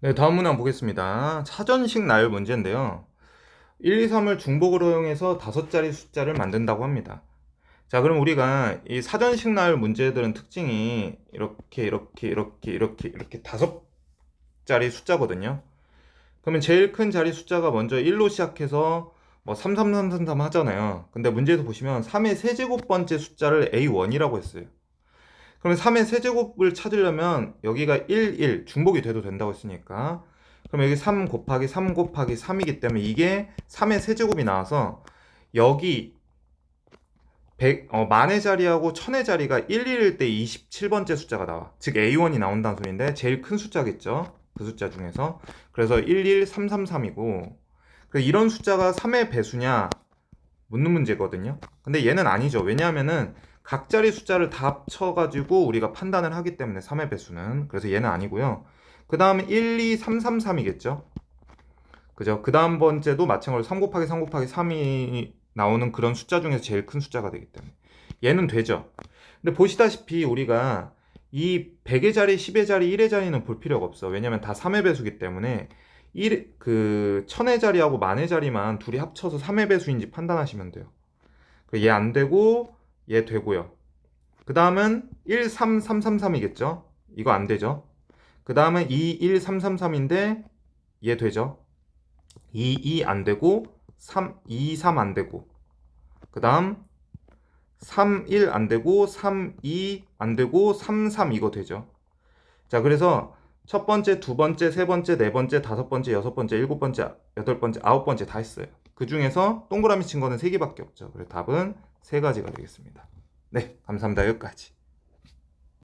네, 다음 한번 보겠습니다. 사전식 나열 문제인데요. 1, 2, 3을 중복으로 이용해서 다섯 자리 숫자를 만든다고 합니다. 자, 그럼 우리가 이 사전식 나열 문제들은 특징이 이렇게, 이렇게, 이렇게, 이렇게, 이렇게 다섯 자리 숫자거든요. 그러면 제일 큰 자리 숫자가 먼저 1로 시작해서 뭐 33333 하잖아요. 근데 문제에서 보시면 3의 세제곱 번째 숫자를 A1이라고 했어요. 그러면 3의 세제곱을 찾으려면 여기가 1, 1 중복이 돼도 된다고 했으니까 그럼 여기 3 곱하기 3 곱하기 3이기 때문에 이게 3의 세제곱이 나와서 여기 100, 어, 만의 자리하고 천의 자리가 1, 1일 때 27번째 숫자가 나와. 즉 A1이 나온다는 소리인데 제일 큰 숫자겠죠. 그 숫자 중에서. 그래서 11333이고 이런 숫자가 3의 배수냐 묻는 문제거든요. 근데 얘는 아니죠. 왜냐하면은 각 자리 숫자를 다 합쳐가지고 우리가 판단을 하기 때문에 3의 배수는 그래서 얘는 아니고요. 그 다음에 1, 2, 3, 3, 3이겠죠. 그죠? 그 다음 번째도 마찬가지로 3 곱하기 3 곱하기 3이 나오는 그런 숫자 중에서 제일 큰 숫자가 되기 때문에 얘는 되죠. 근데 보시다시피 우리가 이 100의 자리, 10의 자리, 1의 자리는 볼 필요가 없어. 왜냐면 다 3의 배수기 때문에 1, 그 1000의 자리하고 만의 자리만 둘이 합쳐서 3의 배수인지 판단하시면 돼요. 얘 안 되고 얘 되고요. 그 다음은 1, 3, 3, 3, 3이겠죠? 이거 안 되죠? 그 다음은 2, 1, 3, 3, 3인데 얘 되죠? 2, 2 안 되고 3, 2, 3 안 되고 그 다음 3, 1 안 되고 3, 2 안 되고 3, 3 이거 되죠? 자 그래서 첫 번째, 두 번째, 세 번째, 네 번째, 다섯 번째, 여섯 번째, 일곱 번째, 여덟 번째, 아홉 번째 다 했어요. 그 중에서 동그라미 친 거는 세 개밖에 없죠. 그래서 답은 세 가지가 되겠습니다. 네, 감사합니다. 여기까지.